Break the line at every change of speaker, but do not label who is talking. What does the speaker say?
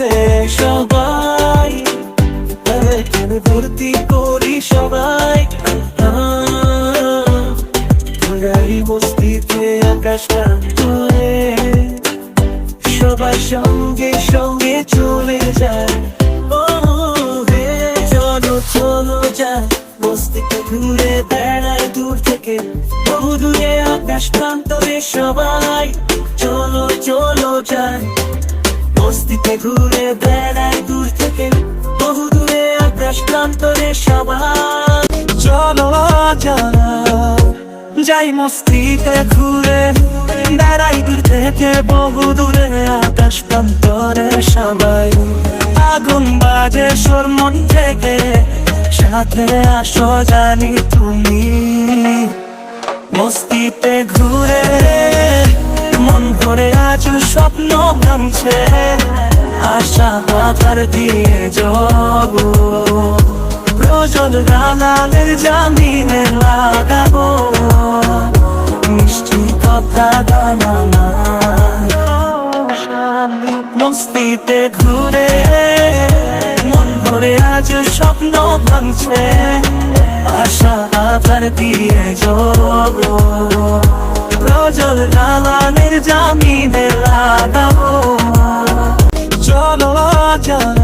সবাই। সঙ্গে সঙ্গে চলে যায়। চলো চলো যায় বস্তিতে ঘুরে বেড়ায় দূর থেকে। বহু দূরে আকাশ প্রান্তরে সবাই। চলো চলো বস্তিতে ঘুরে বেড়ায় দূর থেকে। বহু দূরে আকাশ প্রান্তরে সবাই চলো যাই মস্তিতে ঘুরে বেড়াই দূর থেকে, বহু দূরে আকাশ প্রান্তরে সবাই। আগুন বাজে সোর মন থেকে, সাথে আসো জানি তুমি। মন ভরে আজ স্বপ্ন ভাঙছে। আশা পাতার দিয়ে যাব প্রজল গালালের জামিনে লাগাবো। মিষ্টি কথা গানা মস্তিতে ঘুরে মন ভরে আজ স্বপ্ন ভাঙছে। আশা আধার দিয়ে যাব প্রজল গালানের জামিনে লাগাবো চলো যারা